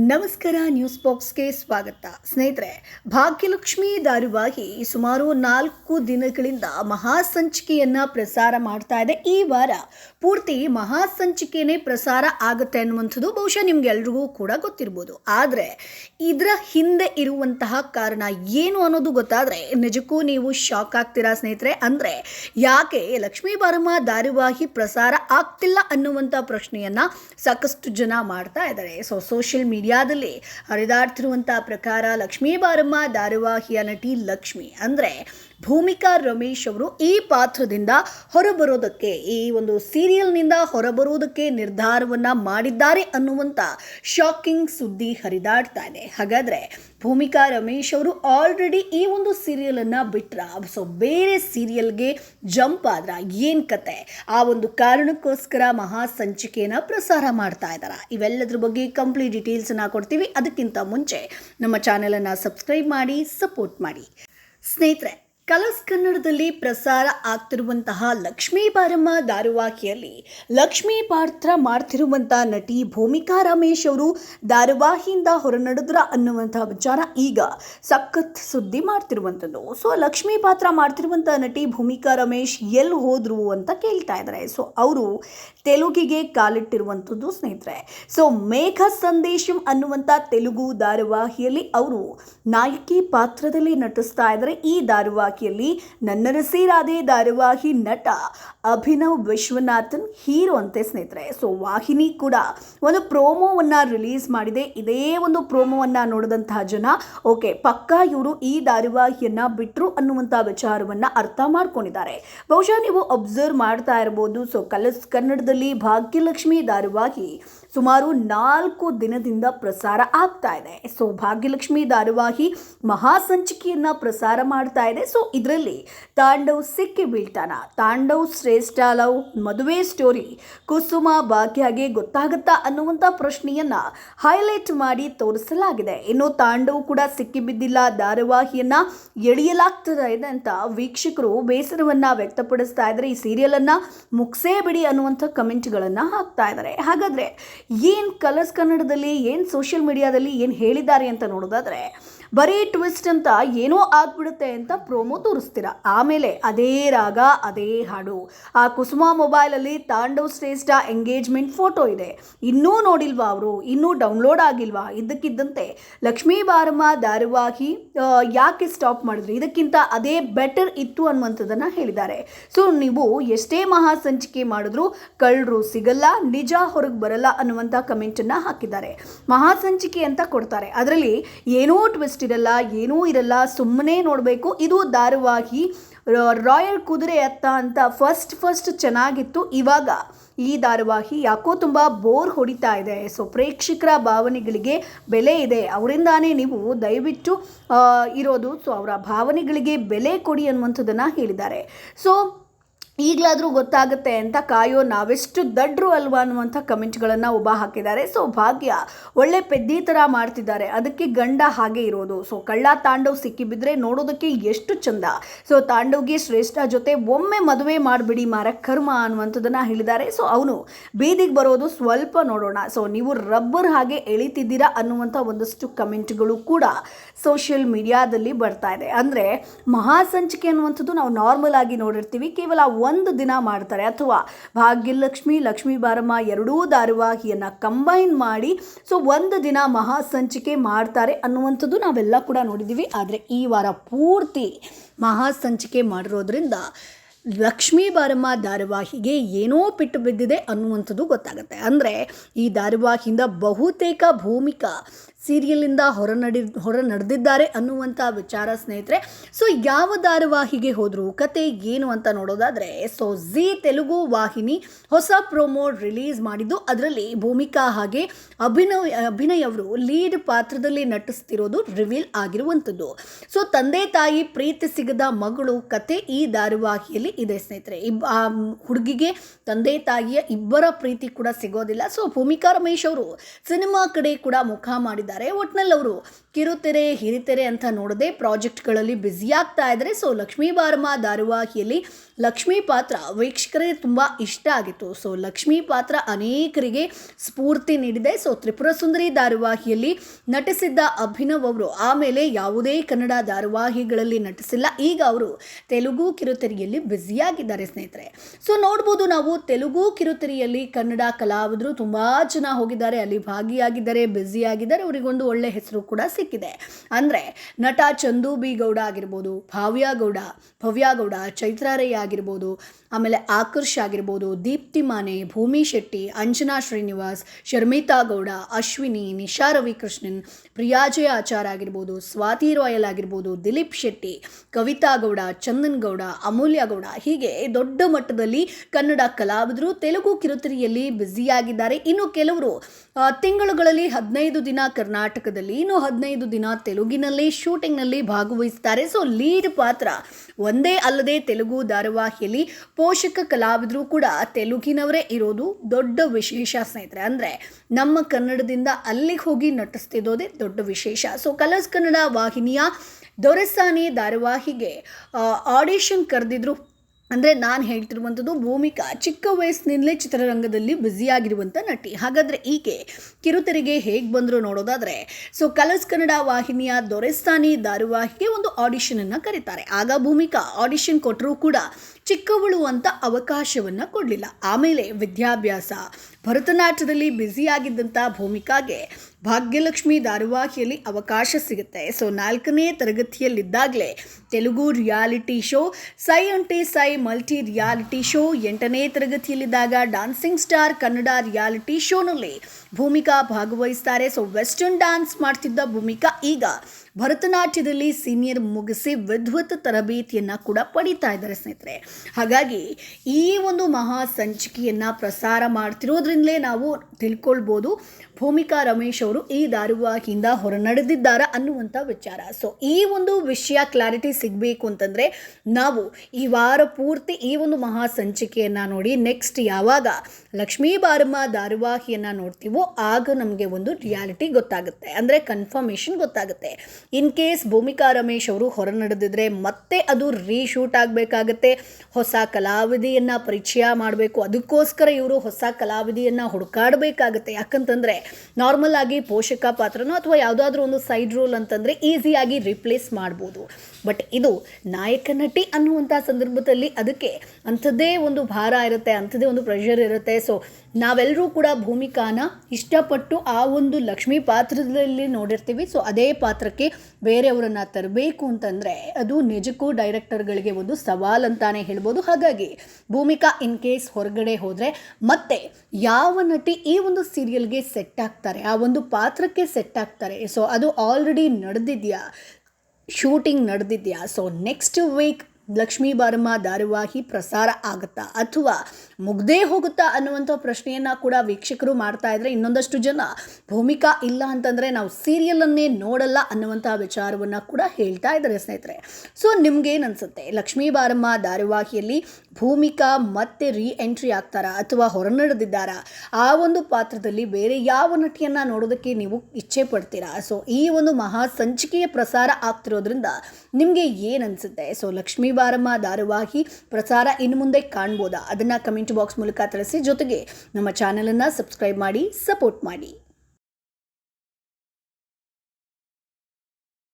ನಮಸ್ಕಾರ, ನ್ಯೂಸ್ ಬಾಕ್ಸ್ಗೆ ಸ್ವಾಗತ. ಸ್ನೇಹಿತರೆ, ಭಾಗ್ಯಲಕ್ಷ್ಮಿ ಧಾರಾವಾಹಿ ಸುಮಾರು ನಾಲ್ಕು ದಿನಗಳಿಂದ ಮಹಾಸಂಚಿಕೆಯನ್ನ ಪ್ರಸಾರ ಮಾಡ್ತಾ ಇದೆ. ಈ ವಾರ ಪೂರ್ತಿ ಮಹಾಸಂಚಿಕೆನೇ ಪ್ರಸಾರ ಆಗುತ್ತೆ ಅನ್ನುವಂಥದ್ದು ಬಹುಶಃ ನಿಮ್ಗೆಲ್ರಿಗೂ ಕೂಡ ಗೊತ್ತಿರ್ಬೋದು. ಆದರೆ, ಇದರ ಹಿಂದೆ ಇರುವಂತಹ ಕಾರಣ ಏನು ಅನ್ನೋದು ಗೊತ್ತಾದರೆ ನಿಜಕ್ಕೂ ನೀವು ಶಾಕ್ ಆಗ್ತೀರಾ ಸ್ನೇಹಿತರೆ? ಅಂದರೆ, ಯಾಕೆ ಲಕ್ಷ್ಮೀ ಬಾರಮ್ಮ ಧಾರಾವಾಹಿ ಪ್ರಸಾರ ಆಗ್ತಿಲ್ಲ ಅನ್ನುವಂಥ ಪ್ರಶ್ನೆಯನ್ನ ಸಾಕಷ್ಟು ಜನ ಮಾಡ್ತಾ ಇದ್ದಾರೆ. ಸೊ ಸೋಷಿಯಲ್ ಮೀಡಿಯಾದಲ್ಲಿ ಹರಿದಾಡ್ತಿರುವಂಥ ಪ್ರಕಾರ ಲಕ್ಷ್ಮೀ ಬಾರಮ್ಮ ಧಾರಾವಾಹಿಯ ನಟಿ ಲಕ್ಷ್ಮಿ. ಅಂದರೆ ಭೂಮಿಕಾ ರಮೇಶ್ ಅವರು ಈ ಪಾತ್ರದಿಂದ ಹೊರಬರೋದಕ್ಕೆ, ಈ ಒಂದು ಸೀರಿಯಲ್ನಿಂದ ಹೊರಬರೋದಕ್ಕೆ ನಿರ್ಧಾರವನ್ನ ಮಾಡಿದ್ದಾರೆ ಅನ್ನುವಂಥ ಶಾಕಿಂಗ್ ಸುದ್ದಿ ಹರಿದಾಡ್ತಾ ಇದೆ. ಹಾಗಾದ್ರೆ ಭೂಮಿಕಾ ರಮೇಶ್ ಅವರು ಆಲ್ರೆಡಿ ಈ ಒಂದು ಸೀರಿಯಲನ್ನು ಬಿಟ್ರ. ಸೊ ಬೇರೆ ಸೀರಿಯಲ್ಗೆ ಜಂಪ್ ಆದ್ರ ಏನು ಕತೆ? ಆ ಒಂದು ಕಾರಣಕ್ಕೋಸ್ಕರ ಮಹಾ ಪ್ರಸಾರ ಮಾಡ್ತಾ ಇದ್ದಾರೆ ಇವೆಲ್ಲದ್ರ ಬಗ್ಗೆ ಕಂಪ್ಲೀಟ್ ಡೀಟೇಲ್ಸನ್ನು ಕೊಡ್ತೀವಿ. ಅದಕ್ಕಿಂತ ಮುಂಚೆ ನಮ್ಮ ಚಾನೆಲನ್ನು ಸಬ್ಸ್ಕ್ರೈಬ್ ಮಾಡಿ ಸಪೋರ್ಟ್ ಮಾಡಿ. ಸ್ನೇಹಿತರೆ ಕಲರ್ಸ್ ಕನ್ನಡದಲ್ಲಿ ಪ್ರಸಾರ ಆಗ್ತಿರುವಂತಹ ಲಕ್ಷ್ಮೀ ಬಾರಮ್ಮ ಧಾರಾವಾಹಿಯಲ್ಲಿ ಲಕ್ಷ್ಮೀ ಪಾತ್ರ ಮಾಡ್ತಿರುವಂಥ ನಟಿ ಭೂಮಿಕಾ ರಮೇಶ್ ಅವರು ಧಾರಾವಾಹಿಯಿಂದ ಹೊರನಡೆದ್ರ ಅನ್ನುವಂತಹ ವಿಚಾರ ಈಗ ಸಖತ್ ಸುದ್ದಿ ಮಾಡ್ತಿರುವಂಥದ್ದು ಸೊ ಲಕ್ಷ್ಮೀ ಪಾತ್ರ ಮಾಡ್ತಿರುವಂಥ ನಟಿ ಭೂಮಿಕಾ ರಮೇಶ್ ಎಲ್ಲಿ ಹೋದ್ರು ಅಂತ ಕೇಳ್ತಾ ಇದ್ದಾರೆ. ಸೊ ಅವರು ತೆಲುಗಿಗೆ ಕಾಲಿಟ್ಟಿರುವಂಥದ್ದು ಸ್ನೇಹಿತರೆ. ಸೊ ಮೇಘ ಸಂದೇಶಂ ಅನ್ನುವಂಥ ತೆಲುಗು ಧಾರಾವಾಹಿಯಲ್ಲಿ ಅವರು ನಾಯಕಿ ಪಾತ್ರದಲ್ಲಿ ನಟಿಸ್ತಾ ಇದ್ದಾರೆ ಈ ಧಾರಾವಾಹಿಯಲ್ಲಿ ನನ್ನ ರಾಧೆ ಧಾರಾವಾಹಿ ನಟ ಅಭಿನವ್ ವಿಶ್ವನಾಥನ್ ಹೀರೋ ಅಂತೆ ಸ್ನೇಹಿತರೆ. ಸೊ, ವಾಹಿನಿ ಕೂಡ ಒಂದು ಪ್ರೋಮೋವನ್ನು ರಿಲೀಸ್ ಮಾಡಿದೆ. ಇದೇ ಒಂದು ಪ್ರೋಮೋವನ್ನು ನೋಡಿದಂತಹ ಜನ, ಓಕೆ, ಪಕ್ಕಾ ಇವರು ಈ ಧಾರಾವಾಹಿಯನ್ನ ಬಿಟ್ರು ಅನ್ನುವಂಥ ವಿಚಾರವನ್ನ ಅರ್ಥ ಮಾಡ್ಕೊಂಡಿದ್ದಾರೆ. ಬಹುಶಃ ನೀವು ಅಬ್ಸರ್ವ್ ಮಾಡ್ತಾ ಇರಬಹುದು ಸೊ, ಕಲಸ್ ಕನ್ನಡದಲ್ಲಿ ಭಾಗ್ಯಲಕ್ಷ್ಮಿ ಧಾರಾವಾಹಿ ಸುಮಾರು ನಾಲ್ಕು ದಿನದಿಂದ ಪ್ರಸಾರ ಆಗ್ತಾ ಇದೆ. ಸೊ, ಭಾಗ್ಯಲಕ್ಷ್ಮಿ ಧಾರಾವಾಹಿ ಮಹಾಸಂಚಿಕೆಯನ್ನು ಪ್ರಸಾರ ಮಾಡ್ತಾ ಇದೆ. ಸೊ ಇದರಲ್ಲಿ ತಾಂಡವ್ ಸಿಕ್ಕಿ ಬೀಳ್ತಾನ. ತಾಂಡವ್ ಶ್ರೇಷ್ಠ ಲವ್, ಮದುವೆ ಸ್ಟೋರಿ, ಕುಸುಮ ಭಾಗ್ಯಗೆ ಗೊತ್ತಾಗುತ್ತಾ ಅನ್ನುವಂಥ ಪ್ರಶ್ನೆಯನ್ನ ಹೈಲೈಟ್ ಮಾಡಿ ತೋರಿಸಲಾಗಿದೆ. ಇನ್ನು ತಾಂಡವ್ ಕೂಡ ಸಿಕ್ಕಿಬಿದ್ದಿಲ್ಲ ಧಾರಾವಾಹಿಯನ್ನು ಎಳೆಯಲಾಗ್ತದೆ ಅಂತ ವೀಕ್ಷಕರು ಬೇಸರವನ್ನ ವ್ಯಕ್ತಪಡಿಸ್ತಾ ಇದ್ದಾರೆ. ಈ ಸೀರಿಯಲ್ ಅನ್ನ ಮುಗಿಸೇ ಬಿಡಿ ಅನ್ನುವಂಥ ಕಮೆಂಟ್ಗಳನ್ನು ಹಾಕ್ತಾ ಇದ್ದಾರೆ. ಹಾಗಾದ್ರೆ ಏನು ಕಲರ್ಸ್ ಕನ್ನಡದಲ್ಲಿ, ಏನು ಸೋಷಿಯಲ್ ಮೀಡಿಯಾದಲ್ಲಿ ಏನು ಹೇಳಿದ್ದಾರೆ ಅಂತ ನೋಡೋದಾದ್ರೆ ಬರೀ ಟ್ವಿಸ್ಟ್ ಅಂತ ಏನೋ ಆಗ್ಬಿಡುತ್ತೆ ಅಂತ ಪ್ರೋಮೋ ತೋರಿಸ್ತೀರ? ಆಮೇಲೆ ಅದೇ ರಾಗ, ಅದೇ ಹಾಡು. ಆ ಕುಸುಮ ಮೊಬೈಲಲ್ಲಿ ತಾಂಡವ್ ಶ್ರೇಷ್ಠ ಎಂಗೇಜ್ಮೆಂಟ್ ಫೋಟೋ ಇದೆ. ಇನ್ನೂ ನೋಡಿಲ್ವಾ ಅವರು? ಇನ್ನೂ ಡೌನ್ಲೋಡ್ ಆಗಿಲ್ವಾ? ಇದ್ದಕ್ಕಿದ್ದಂತೆ ಲಕ್ಷ್ಮೀ ಬಾರಮ್ಮ, ಧಾರಾವಾಹಿ ಯಾಕೆ ಸ್ಟಾಪ್ ಮಾಡಿದ್ರು? ಇದಕ್ಕಿಂತ ಅದೇ ಬೆಟರ್ ಇತ್ತು ಅನ್ನುವಂಥದ್ದನ್ನು ಹೇಳಿದ್ದಾರೆ. ಸೊ ನೀವು ಎಷ್ಟೇ ಮಹಾ ಸಂಚಿಕೆ ಮಾಡಿದ್ರು ಕಳ್ಳರು ಸಿಗಲ್ಲ, ನಿಜ ಹೊರಗೆ ಬರಲ್ಲ ಅನ್ನುವಂಥ ಕಮೆಂಟನ್ನು ಹಾಕಿದ್ದಾರೆ. ಮಹಾ ಸಂಚಿಕೆ ಅಂತ ಕೊಡ್ತಾರೆ. ಅದರಲ್ಲಿ ಏನೋ ಟ್ವಿಸ್ಟ್ ಇರಲ್ಲ, ಏನೂ ಇರಲ್ಲ ಸುಮ್ಮನೆ ನೋಡಬೇಕು. ಇದು ಧಾರಾವಾಹಿ ರಾಯಲ್ ಕುದುರೆ ಅತ್ತ ಅಂತ ಫಸ್ಟ್ ಫಸ್ಟ್ ಚೆನ್ನಾಗಿತ್ತು. ಇವಾಗ ಈ ಧಾರಾವಾಹಿ ಯಾಕೋ ತುಂಬ ಬೋರ್ ಹೊಡಿತಾ ಇದೆ. ಸೊ ಪ್ರೇಕ್ಷಕರ ಭಾವನೆಗಳಿಗೆ ಬೆಲೆ ಇದೆ. ಅವರಿಂದಾನೇ ನೀವು ದಯವಿಟ್ಟು ಇರೋದು. ಸೊ ಅವರ ಭಾವನೆಗಳಿಗೆ ಬೆಲೆ ಕೊಡಿ ಅನ್ನುವಂಥದ್ದನ್ನು ಹೇಳಿದ್ದಾರೆ. ಸೊ ಈಗಲಾದರೂ ಗೊತ್ತಾಗುತ್ತೆ ಅಂತ ಕಾಯೋ ನಾವೆಷ್ಟು ದಡ್ರು ಅಲ್ವಾ ಅನ್ನುವಂಥ ಕಮೆಂಟ್ಗಳನ್ನು ಒಬ್ಬ ಹಾಕಿದ್ದಾರೆ. ಸೊ, ಭಾಗ್ಯ ಒಳ್ಳೆ ಪೆದ್ದಿ ಥರ ಮಾಡ್ತಿದ್ದಾರೆ. ಅದಕ್ಕೆ ಗಂಡ ಹಾಗೆ ಇರೋದು. ಸೊ, ಕಳ್ಳ ತಾಂಡವ್ ಸಿಕ್ಕಿಬಿದ್ರೆ ನೋಡೋದಕ್ಕೆ ಎಷ್ಟು ಚಂದ. ಸೊ, ತಾಂಡವ್ಗೆ ಶ್ರೇಷ್ಠ ಜೊತೆ ಒಮ್ಮೆ ಮದುವೆ ಮಾಡಿಬಿಡಿ ಮಾರ ಕರ್ಮ ಅನ್ನುವಂಥದ್ದನ್ನು ಹೇಳಿದ್ದಾರೆ. ಸೊ, ಅವನು ಬೀದಿಗೆ ಬರೋದು ಸ್ವಲ್ಪ ನೋಡೋಣ. ಸೊ, ನೀವು ರಬ್ಬರ್ ಹಾಗೆ ಎಳಿತಿದ್ದೀರಾ ಅನ್ನುವಂಥ ಒಂದಷ್ಟು ಕಮೆಂಟ್ಗಳು ಕೂಡ ಸೋಷಿಯಲ್ ಮೀಡಿಯಾದಲ್ಲಿ ಬರ್ತಾ ಇದೆ. ಅಂದರೆ ಮಹಾಸಂಚಿಕೆ ಅನ್ನುವಂಥದ್ದು ನಾವು ನಾರ್ಮಲ್ ಆಗಿ ನೋಡಿರ್ತೀವಿ. ಕೇವಲ ಒಂದು ದಿನ ಮಾಡ್ತಾರೆ. ಅಥವಾ ಭಾಗ್ಯಲಕ್ಷ್ಮಿ ಲಕ್ಷ್ಮೀ ಬಾರಮ್ಮ ಎರಡೂ ಧಾರಾವಾಹಿಯನ್ನು ಕಂಬೈನ್ ಮಾಡಿ ಸೊ ಒಂದು ದಿನ ಮಹಾಸಂಚಿಕೆ ಮಾಡ್ತಾರೆ ಅನ್ನುವಂಥದ್ದು ನಾವೆಲ್ಲ ಕೂಡ ನೋಡಿದ್ದೀವಿ ಆದರೆ ಈ ವಾರ ಪೂರ್ತಿ ಮಹಾಸಂಚಿಕೆ ಮಾಡಿರೋದ್ರಿಂದ ಲಕ್ಷ್ಮೀ ಬಾರಮ್ಮ ಧಾರಾವಾಹಿಗೆ ಏನೋ ಪಿಟ್ಟು ಬಿದ್ದಿದೆ ಅನ್ನುವಂಥದ್ದು ಗೊತ್ತಾಗುತ್ತೆ. ಅಂದರೆ ಈ ಧಾರಾವಾಹಿಯಿಂದ ಬಹುತೇಕ ಭೂಮಿಕಾ ಸೀರಿಯಲಿಂದ ಹೊರ ನಡಿ ಹೊರ ನಡೆದಿದ್ದಾರೆ ಅನ್ನುವಂಥ ವಿಚಾರ ಸ್ನೇಹಿತರೆ. ಸೊ ಯಾವ ಧಾರಾವಾಹಿಗೆ ಹೋದರು ಕತೆ ಏನು ಅಂತ ನೋಡೋದಾದರೆ, ಸೊ ಜಿ ತೆಲುಗು ವಾಹಿನಿ ಹೊಸ ಪ್ರೋಮೋ ರಿಲೀಸ್ ಮಾಡಿದ್ದು ಅದರಲ್ಲಿ ಭೂಮಿಕಾ ಹಾಗೆ ಅಭಿನವ್, ಅಭಿನಯ್ ಅವರು ಲೀಡ್ ಪಾತ್ರದಲ್ಲಿ ನಟಿಸ್ತಿರೋದು ರಿವೀಲ್ ಆಗಿರುವಂಥದ್ದು. ಸೊ ತಂದೆ ತಾಯಿ ಪ್ರೀತಿ ಸಿಗದ ಮಗಳು ಕತೆ ಈ ಧಾರಾವಾಹಿಯಲ್ಲಿ ಇದೆ ಸ್ನೇಹಿತರೆ. ಇಬ್, ಆ ಹುಡುಗಿಗೆ ತಂದೆ ತಾಯಿಯ ಇಬ್ಬರ ಪ್ರೀತಿ ಕೂಡ ಸಿಗೋದಿಲ್ಲ. ಸೊ ಭೂಮಿಕಾ ರಮೇಶ್ ಅವರು ಸಿನಿಮಾ ಕಡೆ ಕೂಡ ಮುಖ ಮಾಡಿದ್ದಾರೆ. ಒಟ್ನಲ್ಲಿ ಅವರು ಕಿರುತೆರೆ ಹಿರಿತೆರೆ ಅಂತ ನೋಡದೆ ಪ್ರಾಜೆಕ್ಟ್ಗಳಲ್ಲಿ ಬ್ಯುಸಿ ಆಗ್ತಾ ಇದ್ದಾರೆ. ಸೊ ಲಕ್ಷ್ಮೀ ಬಾರಮ್ಮ ಧಾರಾವಾಹಿಯಲ್ಲಿ ಲಕ್ಷ್ಮೀ ಪಾತ್ರ ವೀಕ್ಷಕರಿಗೆ ತುಂಬ ಇಷ್ಟ ಆಗಿತ್ತು. ಸೊ ಲಕ್ಷ್ಮೀ ಪಾತ್ರ ಅನೇಕರಿಗೆ ಸ್ಫೂರ್ತಿ ನೀಡಿದೆ. ಸೊ ತ್ರಿಪುರ ಸುಂದರಿ ಧಾರಾವಾಹಿಯಲ್ಲಿ ನಟಿಸಿದ್ದ ಅಭಿನವ್ ಅವರು ಆಮೇಲೆ ಯಾವುದೇ ಕನ್ನಡ ಧಾರಾವಾಹಿಗಳಲ್ಲಿ ನಟಿಸಿಲ್ಲ. ಈಗ ಅವರು ತೆಲುಗು ಕಿರುತೆರೆಯಲ್ಲಿ ಬ್ಯುಸಿಯಾಗಿದ್ದಾರೆ ಸ್ನೇಹಿತರೆ. ಸೊ ನೋಡ್ಬೋದು ನಾವು ತೆಲುಗು ಕಿರುತೆರೆಯಲ್ಲಿ ಕನ್ನಡ ಕಲಾವಿದರು ತುಂಬ ಜನ ಹೋಗಿದ್ದಾರೆ. ಅಲ್ಲಿ ಭಾಗಿಯಾಗಿದ್ದಾರೆ ಬ್ಯುಸಿ ಆಗಿದ್ದಾರೆ ಅವರಿಗೊಂದು ಒಳ್ಳೆ ಹೆಸರು ಕೂಡ ಸಿಕ್ಕಿದೆ. ಅಂದರೆ ನಟ ಚಂದು ಬಿ ಗೌಡ ಆಗಿರ್ಬೋದು, ಭಾವ್ಯ ಗೌಡ, ಭವ್ಯ ಗೌಡ ಚೈತ್ರಾರಯ್ಯ ಆಗಿರ್ಬೋದು, ಆಮೇಲೆ ಆಕರ್ಷ್ ಆಗಿರ್ಬೋದು, ದೀಪ್ತಿ ಮಾನೆ, ಭೂಮಿ ಶೆಟ್ಟಿ, ಅಂಜನಾ ಶ್ರೀನಿವಾಸ್, ಶರ್ಮಿತಾ ಗೌಡ, ಅಶ್ವಿನಿ, ನಿಶಾ ರವಿಕೃಷ್ಣನ್ ಪ್ರಿಯಾಜಯ ಆಚಾರ್ ಆಗಿರ್ಬೋದು, ಸ್ವಾತಿ ರಾಯಲ್ ಆಗಿರ್ಬೋದು, ದಿಲೀಪ್ ಶೆಟ್ಟಿ, ಕವಿತಾ ಗೌಡ, ಚಂದನ್ ಗೌಡ, ಅಮೂಲ್ಯ ಗೌಡ ಹೀಗೆ ದೊಡ್ಡ ಮಟ್ಟದಲ್ಲಿ ಕನ್ನಡ ಕಲಾವಿದರು ತೆಲುಗು ಕಿರುತೆರೆಯಲ್ಲಿ ಬ್ಯುಸಿಯಾಗಿದ್ದಾರೆ. ಇನ್ನು ಕೆಲವರು ತಿಂಗಳುಗಳಲ್ಲಿ ಹದಿನೈದು ದಿನ ಕರ್ನಾಟಕದಲ್ಲಿ, ಇನ್ನು ಹದಿನೈದು ದಿನ ತೆಲುಗಿನಲ್ಲಿ ಶೂಟಿಂಗ್ನಲ್ಲಿ ಭಾಗವಹಿಸ್ತಾರೆ. ಸೊ ಲೀಡ್ ಪಾತ್ರ ಒಂದೇ ಅಲ್ಲದೆ ತೆಲುಗು ಧಾರಾವಾಹಿಯಲ್ಲಿ ಪೋಷಕ ಕಲಾವಿದರು ಕೂಡ ತೆಲುಗಿನವರೇ ಇರೋದು ದೊಡ್ಡ ವಿಶೇಷ ಸ್ನೇಹಿತರೆ. ಅಂದರೆ ನಮ್ಮ ಕನ್ನಡದಿಂದ ಅಲ್ಲಿಗೆ ಹೋಗಿ ನಟಿಸ್ತಿದ್ದೋದೇ ದೊಡ್ಡ ವಿಶೇಷ. ಸೊ ಕಲರ್ಸ್ ಕನ್ನಡ ವಾಹಿನಿಯ ದೊರೆಸಾನಿ ಧಾರಾವಾಹಿಗೆ ಆಡಿಷನ್ ಕರೆದಿದ್ರು ಅಂದರೆ ನಾನು ಹೇಳ್ತಿರುವಂಥದ್ದು ಭೂಮಿಕಾ ಚಿಕ್ಕ ವಯಸ್ಸಿನಿಂದಲೇ ಚಿತ್ರರಂಗದಲ್ಲಿ ಬ್ಯುಸಿಯಾಗಿರುವಂಥ ನಟಿ. ಹಾಗಾದರೆ ಈಕೆ ಕಿರುತೆರೆಗೆ ಹೇಗೆ ಬಂದರು ನೋಡೋದಾದರೆ, ಸೊ ಕಲರ್ಸ್ ಕನ್ನಡ ವಾಹಿನಿಯ ದೊರೆಸ್ತಾನಿ ಧಾರುವಾಹಿಗೆ ಒಂದು ಆಡಿಷನನ್ನು ಕರೀತಾರೆ. ಆಗ ಭೂಮಿಕಾ ಆಡಿಷನ್ ಕೊಟ್ಟರೂ ಕೂಡ ಚಿಕ್ಕವಳು ಅಂತ ಅವಕಾಶವನ್ನು ಕೊಡಲಿಲ್ಲ. ಆಮೇಲೆ ವಿದ್ಯಾಭ್ಯಾಸ ಭರತನಾಟ್ಯದಲ್ಲಿ ಬ್ಯುಸಿಯಾಗಿದ್ದಂಥ ಭೂಮಿಕಾಗೆ ಭಾಗ್ಯಲಕ್ಷ್ಮಿ ಧಾರಾವಾಹಿಯಲ್ಲಿ ಅವಕಾಶ ಸಿಗುತ್ತೆ. ಸೊ, ನಾಲ್ಕನೇ ತರಗತಿಯಲ್ಲಿದ್ದಾಗಲೇ ತೆಲುಗು ರಿಯಾಲಿಟಿ ಶೋ, ಸೈ ಅಂಟೆ ಸೈ ಮಲ್ಟಿ ರಿಯಾಲಿಟಿ ಶೋ ಎಂಟನೇ ತರಗತಿಯಲ್ಲಿದ್ದಾಗ ಡಾನ್ಸಿಂಗ್ ಸ್ಟಾರ್ ಕನ್ನಡ ರಿಯಾಲಿಟಿ ಶೋನಲ್ಲಿ ಭೂಮಿಕಾ ಭಾಗವಹಿಸ್ತಾರೆ. ಸೊ, ವೆಸ್ಟರ್ನ್ ಡ್ಯಾನ್ಸ್ ಮಾಡ್ತಿದ್ದ ಭೂಮಿಕಾ ಈಗ ಭರತನಾಟ್ಯದಲ್ಲಿ ಸೀನಿಯರ್ ಮುಗಿಸಿ ವಿದ್ವತ್ ತರಬೇತಿಯನ್ನು ಕೂಡ ಪಡಿತಾ ಇದ್ದಾರೆ ಸ್ನೇಹಿತರೆ. ಹಾಗಾಗಿ ಈ ಒಂದು ಮಹಾ ಸಂಚಿಕೆಯನ್ನು ಪ್ರಸಾರ ಮಾಡ್ತಿರೋದ್ರಿಂದಲೇ ನಾವು ತಿಳ್ಕೊಳ್ಬೋದು ಭೂಮಿಕಾ ರಮೇಶ್ ಅವರು ಈ ಧಾರಾವಾಹಿಯಿಂದ ಹೊರನಡೆದಿದ್ದಾರಾ ಅನ್ನುವಂಥ ವಿಚಾರ. ಸೊ ಈ ಒಂದು ವಿಷಯ ಕ್ಲಾರಿಟಿ ಸಿಗಬೇಕು ಅಂತಂದರೆ ನಾವು ಈ ವಾರ ಪೂರ್ತಿ ಈ ಒಂದು ಮಹಾ ಸಂಚಿಕೆಯನ್ನು ನೋಡಿ ನೆಕ್ಸ್ಟ್ ಯಾವಾಗ ಲಕ್ಷ್ಮೀ ಬಾರಮ್ಮ ಧಾರಾವಾಹಿಯನ್ನು ನೋಡ್ತೀವೋ ಆಗ ನಮಗೆ ಒಂದು ರಿಯಾಲಿಟಿ ಗೊತ್ತಾಗುತ್ತೆ. ಅಂದರೆ ಕನ್ಫರ್ಮೇಷನ್ ಗೊತ್ತಾಗುತ್ತೆ. ಇನ್ ಕೇಸ್ ಭೂಮಿಕಾ ರಮೇಶ್ ಅವರು ಹೊರ ನಡೆದಿದ್ರೆ ಮತ್ತೆ ಅದು ರೀಶೂಟ್ ಆಗಬೇಕಾಗತ್ತೆ. ಹೊಸ ಕಲಾವಿದೆಯನ್ನು ಪರಿಚಯ ಮಾಡಬೇಕು. ಅದಕ್ಕೋಸ್ಕರ ಇವರು ಹೊಸ ಕಲಾವಿದೆಯನ್ನು ಹುಡುಕಾಡಬೇಕಾಗತ್ತೆ. ಯಾಕಂತಂದರೆ ನಾರ್ಮಲ್ ಆಗಿ ಪೋಷಕ ಪಾತ್ರನೋ ಅಥವಾ ಯಾವುದಾದ್ರೂ ಒಂದು ಸೈಡ್ ರೋಲ್ ಅಂತಂದರೆ ಈಸಿಯಾಗಿ ರಿಪ್ಲೇಸ್ ಮಾಡ್ಬೋದು. ಬಟ್ ಇದು ನಾಯಕ ನಟಿ ಅನ್ನುವಂಥ ಸಂದರ್ಭದಲ್ಲಿ ಅದಕ್ಕೆ ಅಂಥದ್ದೇ ಒಂದು ಭಾರ ಇರುತ್ತೆ, ಅಂಥದ್ದೇ ಒಂದು ಪ್ರೆಷರ್ ಇರುತ್ತೆ. ಸೊ ನಾವೆಲ್ಲರೂ ಕೂಡ ಭೂಮಿಕಾನ ಇಷ್ಟಪಟ್ಟು ಆ ಒಂದು ಲಕ್ಷ್ಮೀ ಪಾತ್ರದಲ್ಲಿ ನೋಡಿರ್ತೀವಿ. ಸೊ ಅದೇ ಪಾತ್ರಕ್ಕೆ ಬೇರೆಯವರನ್ನು ತರಬೇಕು ಅಂತಂದರೆ ಅದು ನಿಜಕ್ಕೂ ಡೈರೆಕ್ಟರ್ಗಳಿಗೆ ಒಂದು ಸವಾಲ್ ಅಂತಾನೆ ಹೇಳ್ಬೋದು. ಹಾಗಾಗಿ ಭೂಮಿಕಾ ಇನ್ ಕೇಸ್ ಹೊರಗಡೆ ಹೋದರೆ ಮತ್ತೆ ಯಾವ ನಟಿ ಈ ಒಂದು ಸೀರಿಯಲ್ಗೆ ಸೆಟ್ ಆಗ್ತಾರೆ, ಆ ಒಂದು ಪಾತ್ರಕ್ಕೆ ಸೆಟ್ ಆಗ್ತಾರೆ? ಸೊ ಅದು ಆಲ್ರೆಡಿ ನಡೆದಿದೆಯಾ? Shooting ನಡೆದಿದೆಯಾ? So next week Lakshmi Baramma ಧಾರಾವಾಹಿ ಪ್ರಸಾರ ಆಗುತ್ತಾ ಅಥವಾ ಮುಗ್ದೇ ಹೋಗುತ್ತಾ ಅನ್ನುವಂಥ ಪ್ರಶ್ನೆಯನ್ನು ಕೂಡ ವೀಕ್ಷಕರು ಮಾಡ್ತಾ ಇದ್ದರೆ ಇನ್ನೊಂದಷ್ಟು ಜನ ಭೂಮಿಕಾ ಇಲ್ಲ ಅಂತಂದರೆ ನಾವು ಸೀರಿಯಲನ್ನೇ ನೋಡಲ್ಲ ಅನ್ನುವಂಥ ವಿಚಾರವನ್ನು ಕೂಡ ಹೇಳ್ತಾ ಇದ್ದಾರೆ ಸ್ನೇಹಿತರೆ. ಸೊ ನಿಮ್ಗೇನು ಅನಿಸುತ್ತೆ? ಲಕ್ಷ್ಮೀ ಬಾರಮ್ಮ ಧಾರಾವಾಹಿಯಲ್ಲಿ ಭೂಮಿಕಾ ಮತ್ತೆ ರೀ ಎಂಟ್ರಿ ಆಗ್ತಾರಾ ಅಥವಾ ಹೊರನಡೆದಿದ್ದಾರಾ? ಆ ಒಂದು ಪಾತ್ರದಲ್ಲಿ ಬೇರೆ ಯಾವ ನಟಿಯನ್ನು ನೋಡೋದಕ್ಕೆ ನೀವು ಇಚ್ಛೆ ಪಡ್ತೀರಾ? ಸೊ ಈ ಒಂದು ಮಹಾ ಸಂಚಿಕೆಯ ಪ್ರಸಾರ ಆಗ್ತಿರೋದ್ರಿಂದ ನಿಮಗೆ ಏನು ಅನಿಸುತ್ತೆ? ಸೊ ಲಕ್ಷ್ಮೀ ಬಾರಮ್ಮ ಧಾರಾವಾಹಿ ಪ್ರಸಾರ ಇನ್ನು ಮುಂದೆ ಕಾಣ್ಬೋದಾ? ಅದನ್ನು ಕಮೆಂಟ್ ಬಾಕ್ಸ್ ಮೂಲಕ ತಿಳಿಸಿ, ಜೊತೆಗೆ ನಮ್ಮ ಚಾನಲನ್ನು ಸಬ್ಸ್ಕ್ರೈಬ್ ಮಾಡಿ ಸಪೋರ್ಟ್ ಮಾಡಿ.